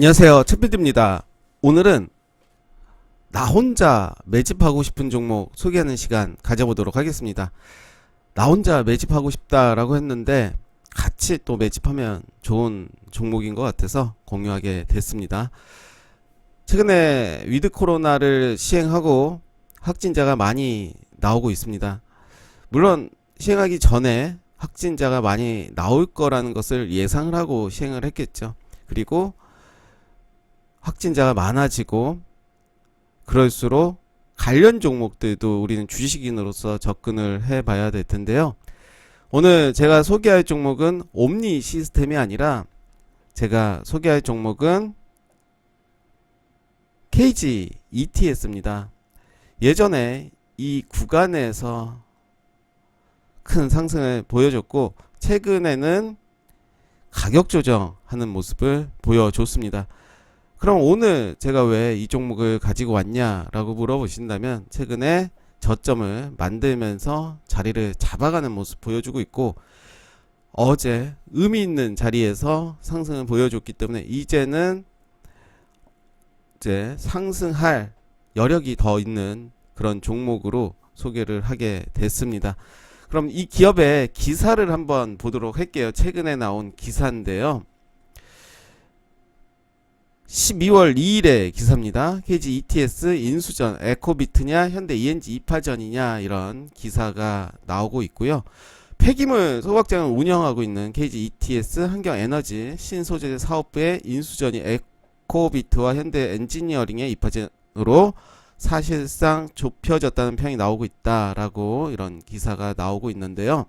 안녕하세요. 채피드입니다. 오늘은 나 혼자 매집하고 싶은 종목 소개하는 시간 가져보도록 하겠습니다. 나 혼자 매집하고 싶다라고 했는데 같이 또 매집하면 좋은 종목인 것 같아서 공유하게 됐습니다. 최근에 위드 코로나를 시행하고 확진자가 많이 나오고 있습니다. 물론 시행하기 전에 확진자가 많이 나올 거라는 것을 예상을 하고 시행을 했겠죠. 그리고 확진자가 많아지고 그럴수록 관련 종목들도 우리는 주식인으로서 접근을 해 봐야 될 텐데요. 오늘 제가 소개할 종목은 옴니 시스템이 아니라 제가 소개할 종목은 KG ETS입니다. 예전에 이 구간에서 큰 상승을 보여줬고 최근에는 가격 조정하는 모습을 보여줬습니다. 그럼 오늘 제가 왜 이 종목을 가지고 왔냐라고 물어보신다면 최근에 저점을 만들면서 자리를 잡아가는 모습 보여주고 있고 어제 의미 있는 자리에서 상승을 보여줬기 때문에 이제는 이제 상승할 여력이 더 있는 그런 종목으로 소개를 하게 됐습니다. 그럼 이 기업의 기사를 한번 보도록 할게요. 최근에 나온 기사인데요. 12월 2일의 기사입니다. KG ETS 인수전 에코비트냐 현대 ENG 2파전이냐 이런 기사가 나오고 있고요. 폐기물 소각장을 운영하고 있는 KG ETS 환경에너지 신소재 사업부의 인수전이 에코비트와 현대 엔지니어링의 2파전으로 사실상 좁혀졌다는 평이 나오고 있다라고 이런 기사가 나오고 있는데요.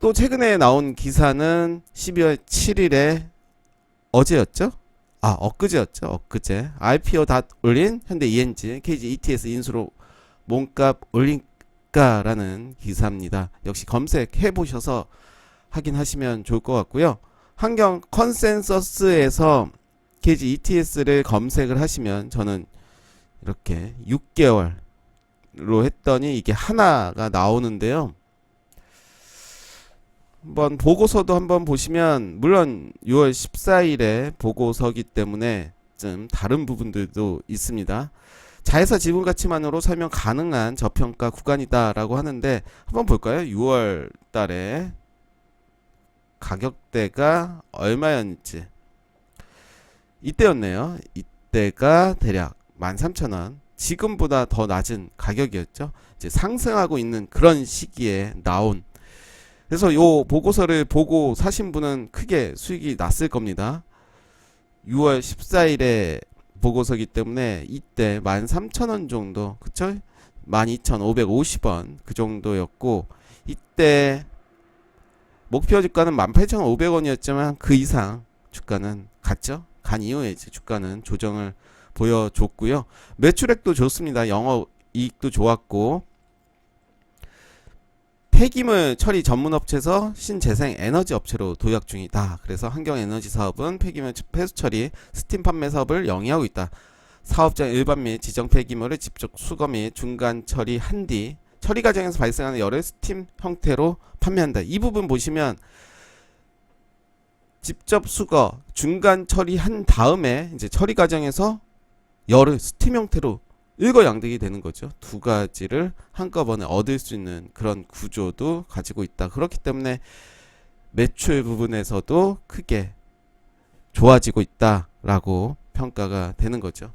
또 최근에 나온 기사는 12월 7일에 어제였죠? 아, 엊그제였죠. 엊그제. IPO 다 올린 현대 ENG, KG ETS 인수로 몸값 올린가라는 기사입니다. 역시 검색해 보셔서 확인하시면 좋을 것 같고요. 환경 컨센서스에서 KG ETS를 검색을 하시면 저는 이렇게 6개월로 했더니 이게 하나가 나오는데요. 한번 보고서도 한번 보시면 물론 6월 14일에 보고서기 때문에 좀 다른 부분들도 있습니다. 자회사 지분 가치만으로 설명 가능한 저평가 구간이다라고 하는데 한번 볼까요? 6월 달에 가격대가 얼마였는지 이때였네요. 이때가 대략 13,000원. 지금보다 더 낮은 가격이었죠. 이제 상승하고 있는 그런 시기에 나온 그래서 요 보고서를 보고 사신 분은 크게 수익이 났을 겁니다. 6월 14일에 보고서기 때문에 이때 13,000원 정도, 그쵸? 12,550원 그 정도였고 이때 목표 주가는 18,500원이었지만 그 이상 주가는 갔죠. 간 이후에 이제 주가는 조정을 보여줬고요. 매출액도 좋습니다. 영업 이익도 좋았고 폐기물 처리 전문 업체에서 신재생 에너지 업체로 도약 중이다. 그래서 환경 에너지 사업은 폐기물 폐수 처리, 스팀 판매 사업을 영위하고 있다. 사업자 일반 및 지정 폐기물을 직접 수거 및 중간 처리한 뒤 처리 과정에서 발생하는 열을 스팀 형태로 판매한다. 이 부분 보시면 직접 수거, 중간 처리한 다음에 이제 처리 과정에서 열을 스팀 형태로 일거양득이 되는 거죠. 두 가지를 한꺼번에 얻을 수 있는 그런 구조도 가지고 있다. 그렇기 때문에 매출 부분에서도 크게 좋아지고 있다라고 평가가 되는 거죠.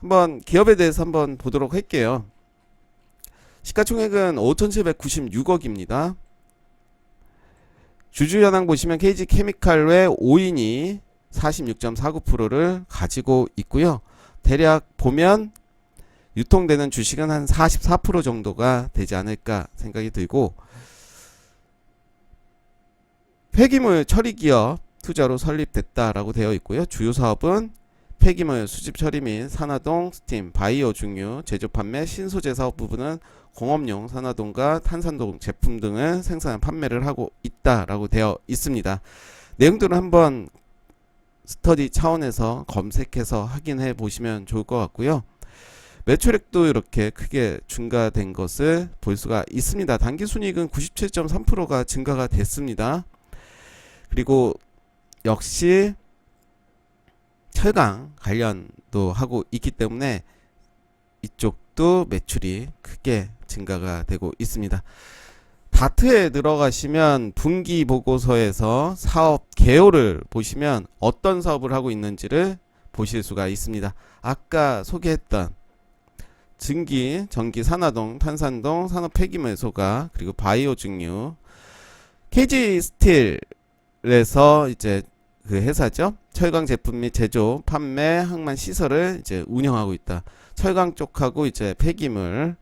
한번 기업에 대해서 한번 보도록 할게요. 시가총액은 5,796억입니다. 주주현황 보시면 KG 케미칼 외 5인이 46.49%를 가지고 있고요. 대략 보면 유통되는 주식은 한 44% 정도가 되지 않을까 생각이 들고 폐기물 처리 기업 투자로 설립됐다라고 되어 있고요. 주요 사업은 폐기물 수집 처리 및 산화동, 스팀, 바이오 중유, 제조 판매, 신소재 사업 부분은 공업용 산화동과 탄산동 제품 등을 생산 판매를 하고 있다라고 되어 있습니다. 내용들은 한번 스터디 차원에서 검색해서 확인해 보시면 좋을 것 같고요. 매출액도 이렇게 크게 증가된 것을 볼 수가 있습니다. 단기 순이익은 97.3%가 증가가 됐습니다. 그리고 역시 철강 관련도 하고 있기 때문에 이쪽도 매출이 크게 증가가 되고 있습니다. 다트에 들어가시면 분기 보고서에서 사업 개요를 보시면 어떤 사업을 하고 있는지를 보실 수가 있습니다. 아까 소개했던 증기, 전기 산화동, 탄산동, 산업 폐기물 소가 그리고 바이오 증류, KG 스틸에서 이제 그 회사죠. 철강 제품 및 제조, 판매, 항만 시설을 이제 운영하고 있다. 철강 쪽하고 이제 폐기물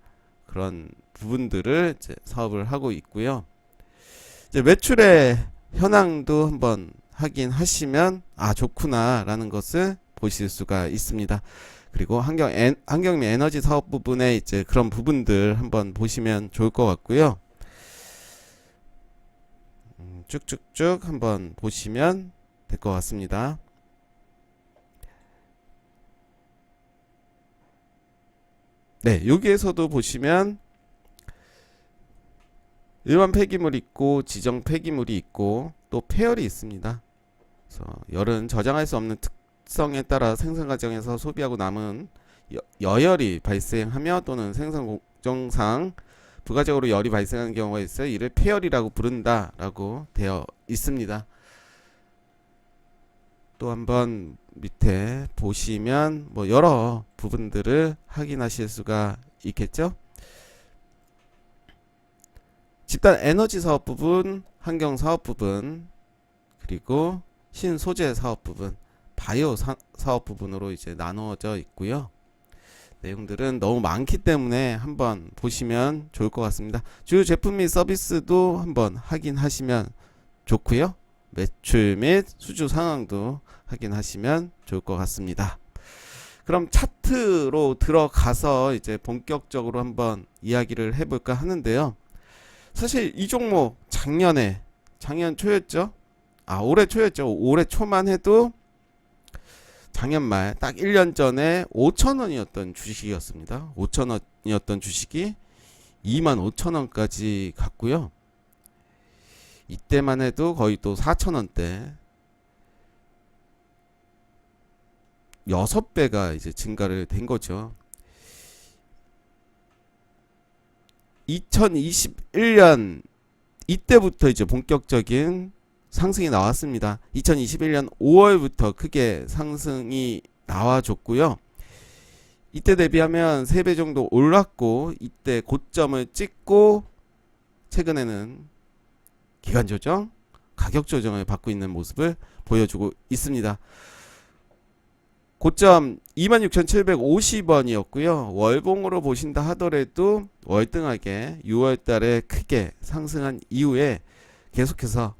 그런 부분들을 이제 사업을 하고 있고요. 이제 매출의 현황도 한번 확인하시면 아 좋구나라는 것을 보실 수가 있습니다. 그리고 환경 엔, 환경 및 에너지 사업 부분에 이제 그런 부분들 한번 보시면 좋을 것 같고요. 음, 쭉쭉쭉 한번 보시면 될 것 같습니다. 네, 여기에서도 보시면 일반 폐기물이 있고 지정 폐기물이 있고 또 폐열이 있습니다. 그래서 열은 저장할 수 없는 특성에 따라 생산 과정에서 소비하고 남은 여, 여열이 발생하며 또는 생산 공정상 부가적으로 열이 발생하는 경우가 있어요. 이를 폐열이라고 부른다라고 되어 있습니다. 또 한번 밑에 보시면 뭐 여러 부분들을 확인하실 수가 있겠죠. 집단 에너지 사업 부분, 환경 사업 부분, 그리고 신소재 사업 부분, 바이오 사, 사업 부분으로 이제 나누어져 있고요. 내용들은 너무 많기 때문에 한번 보시면 좋을 것 같습니다. 주요 제품 및 서비스도 한번 확인하시면 좋고요. 매출 및 수주 상황도 확인하시면 좋을 것 같습니다. 그럼 차트로 들어가서 이제 본격적으로 한번 이야기를 해볼까 하는데요. 사실 이 종목 작년에 작년 초였죠? 아 올해 초였죠. 올해 초만 해도 작년 말 딱 1년 전에 5천원이었던 주식이었습니다. 5천원이었던 주식이 2만 5천원까지 갔고요. 이때만 해도 거의 또 4천원대 6배가 이제 증가를 된 거죠. 2021년 이때부터 이제 본격적인 상승이 나왔습니다. 2021년 5월부터 크게 상승이 나와줬고요. 이때 대비하면 3배 정도 올랐고 이때 고점을 찍고 최근에는 기간 조정, 가격 조정을 받고 있는 모습을 보여주고 있습니다. 고점 26,750원이었고요. 월봉으로 보신다 하더라도 월등하게 6월 달에 크게 상승한 이후에 계속해서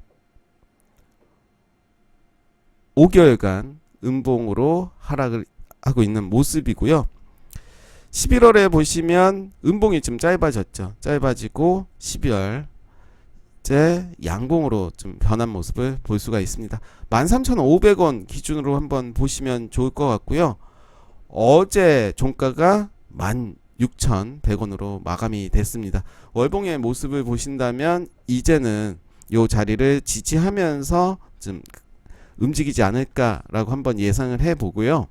5개월간 음봉으로 하락을 하고 있는 모습이고요. 11월에 보시면 음봉이 좀 짧아졌죠. 짧아지고 12월 제 양봉으로 좀 변한 모습을 볼 수가 있습니다. 13,500원 기준으로 한번 보시면 좋을 것 같고요. 어제 종가가 16,100원으로 마감이 됐습니다. 월봉의 모습을 보신다면 이제는 요 자리를 지지하면서 좀 움직이지 않을까라고 한번 예상을 해 보고요.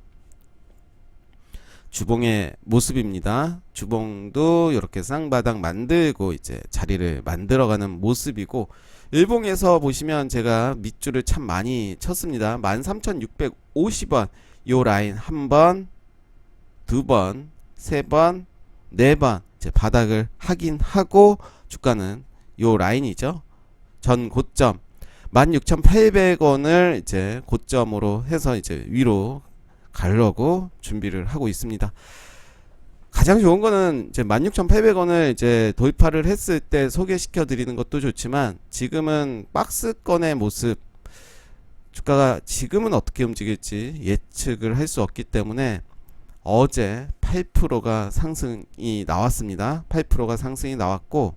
주봉의 모습입니다. 주봉도 이렇게 쌍바닥 만들고 이제 자리를 만들어가는 모습이고 일봉에서 보시면 제가 밑줄을 참 많이 쳤습니다. 13,650원 요 라인 한 번, 두 번, 세 번, 네 번 이제 바닥을 확인하고 주가는 요 라인이죠. 전 고점 16,800원을 이제 고점으로 해서 이제 위로 가려고 준비를 하고 있습니다. 가장 좋은 거는 이제 16,800원을 이제 도입화를 했을 때 소개시켜 드리는 것도 좋지만 지금은 박스권의 모습 주가가 지금은 어떻게 움직일지 예측을 할 수 없기 때문에 어제 8%가 상승이 나왔습니다. 8%가 상승이 나왔고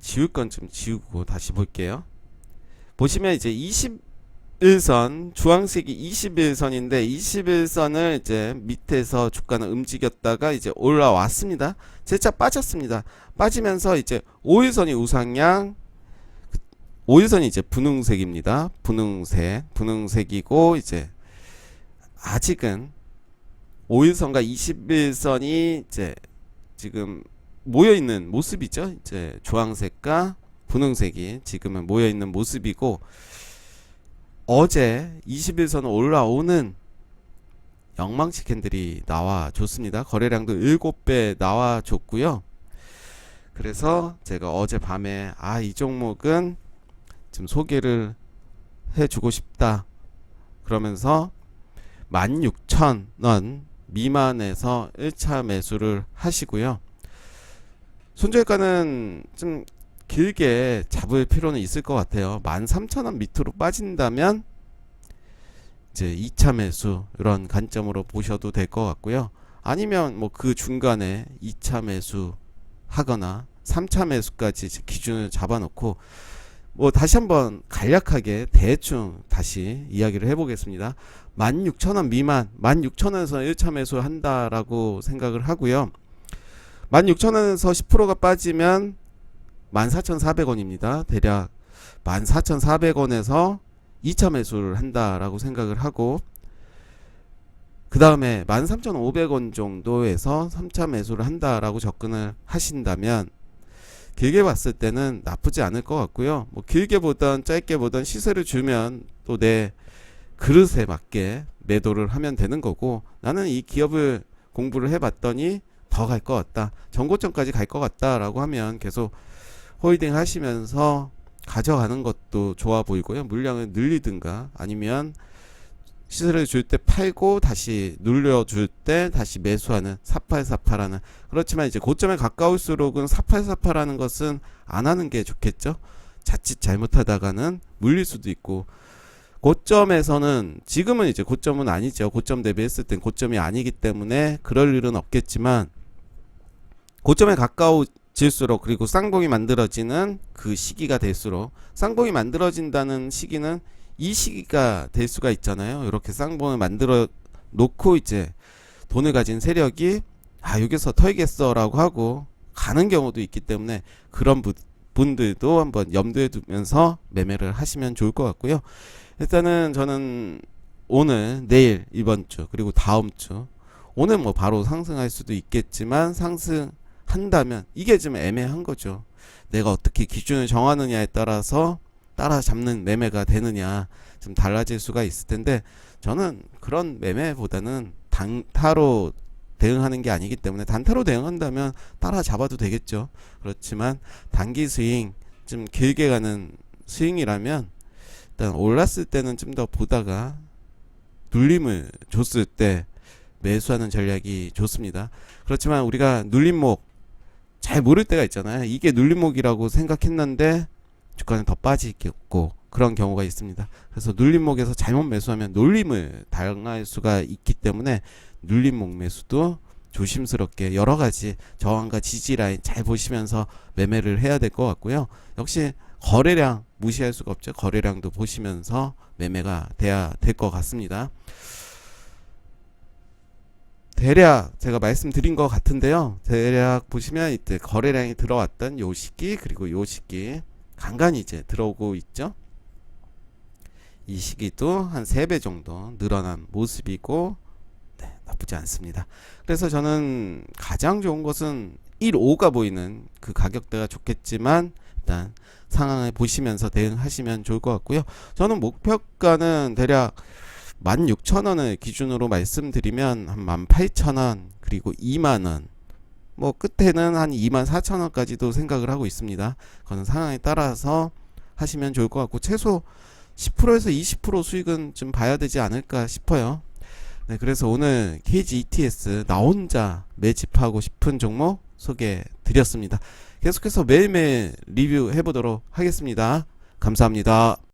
지울 건 좀 지우고 다시 볼게요. 보시면 이제 21선 주황색이 21선인데 21선을 이제 밑에서 주가는 움직였다가 이제 올라왔습니다. 재차 빠졌습니다. 빠지면서 이제 5일선이 우상향 5일선이 이제 분홍색입니다. 분홍색, 분홍색이고 이제 아직은 5일선과 21선이 이제 지금 모여 있는 모습이죠. 이제 주황색과 분홍색이 지금은 모여 있는 모습이고 어제 21선 올라오는 영망치 캔들이 나와 줬습니다. 거래량도 7배 나와 줬고요. 그래서 제가 어제 밤에 아 이 종목은 좀 소개를 해 주고 싶다. 그러면서 16,000원 미만에서 1차 매수를 하시고요. 손절가는 좀 길게 잡을 필요는 있을 것 같아요. 13,000원 밑으로 빠진다면 이제 2차 매수 이런 관점으로 보셔도 될 것 같고요. 아니면 뭐 그 중간에 2차 매수 하거나 3차 매수까지 기준을 잡아놓고 뭐 다시 한번 간략하게 대충 다시 이야기를 해보겠습니다. 16,000원 미만, 16,000원에서 1차 매수를 한다라고 생각을 하고요. 16,000원에서 10%가 빠지면 14,400원입니다. 대략 14,400원에서 2차 매수를 한다라고 생각을 하고 그 다음에 13,500원 정도에서 3차 매수를 한다라고 접근을 하신다면 길게 봤을 때는 나쁘지 않을 것 같고요. 뭐 길게 보던 짧게 보던 시세를 주면 또 내 그릇에 맞게 매도를 하면 되는 거고 나는 이 기업을 공부를 해봤더니 더 갈 것 같다. 전고점까지 갈 것 같다라고 하면 계속 홀딩 하시면서 가져가는 것도 좋아 보이고요. 물량을 늘리든가 아니면 시세를 줄 때 팔고 다시 눌려줄 때 다시 매수하는 4848하는 그렇지만 이제 고점에 가까울수록은 4848하는 것은 안 하는 게 좋겠죠. 자칫 잘못하다가는 물릴 수도 있고 고점에서는 지금은 이제 고점은 아니죠. 고점 대비했을 땐 고점이 아니기 때문에 그럴 일은 없겠지만 고점에 가까워 질수록 그리고 쌍봉이 만들어지는 그 시기가 될수록 쌍봉이 만들어진다는 시기는 이 시기가 될 수가 있잖아요. 이렇게 쌍봉을 만들어 놓고 이제 돈을 가진 세력이 아 여기서 털겠어라고 하고 가는 경우도 있기 때문에 그런 부- 분들도 한번 염두에 두면서 매매를 하시면 좋을 것 같고요. 일단은 저는 오늘, 내일, 이번 주 그리고 다음 주 오늘 뭐 바로 상승할 수도 있겠지만 상승 한다면 이게 좀 애매한 거죠. 내가 어떻게 기준을 정하느냐에 따라서 따라잡는 매매가 되느냐 좀 달라질 수가 있을 텐데 저는 그런 매매보다는 단타로 대응하는 게 아니기 때문에 단타로 대응한다면 따라잡아도 되겠죠. 그렇지만 단기 스윙 좀 길게 가는 스윙이라면 일단 올랐을 때는 좀 더 보다가 눌림을 줬을 때 매수하는 전략이 좋습니다. 그렇지만 우리가 눌림목 잘 모를 때가 있잖아요. 이게 눌림목이라고 생각했는데 주가는 더 빠지겠고 그런 경우가 있습니다. 그래서 눌림목에서 잘못 매수하면 놀림을 당할 수가 있기 때문에 눌림목 매수도 조심스럽게 여러 가지 저항과 지지 라인 잘 보시면서 매매를 해야 될 것 같고요. 역시 거래량 무시할 수가 없죠. 거래량도 보시면서 매매가 돼야 될 것 같습니다. 대략 제가 말씀드린 것 같은데요. 대략 보시면 이때 거래량이 들어왔던 요 시기 그리고 요 시기 간간히 이제 들어오고 있죠. 이 시기도 한 3배 정도 늘어난 모습이고 네, 나쁘지 않습니다. 그래서 저는 가장 좋은 것은 1.5가 보이는 그 가격대가 좋겠지만 일단 상황을 보시면서 대응하시면 좋을 것 같고요. 저는 목표가는 대략 16,000원을 기준으로 말씀드리면 한 18,000원 그리고 2만원 뭐 끝에는 한 24,000원까지도 생각을 하고 있습니다. 그거는 상황에 따라서 하시면 좋을 것 같고 최소 10%에서 20% 수익은 좀 봐야 되지 않을까 싶어요. 네, 그래서 오늘 KG ETS 나 혼자 매집하고 싶은 종목 소개해 드렸습니다. 계속해서 매일매일 리뷰해 보도록 하겠습니다. 감사합니다.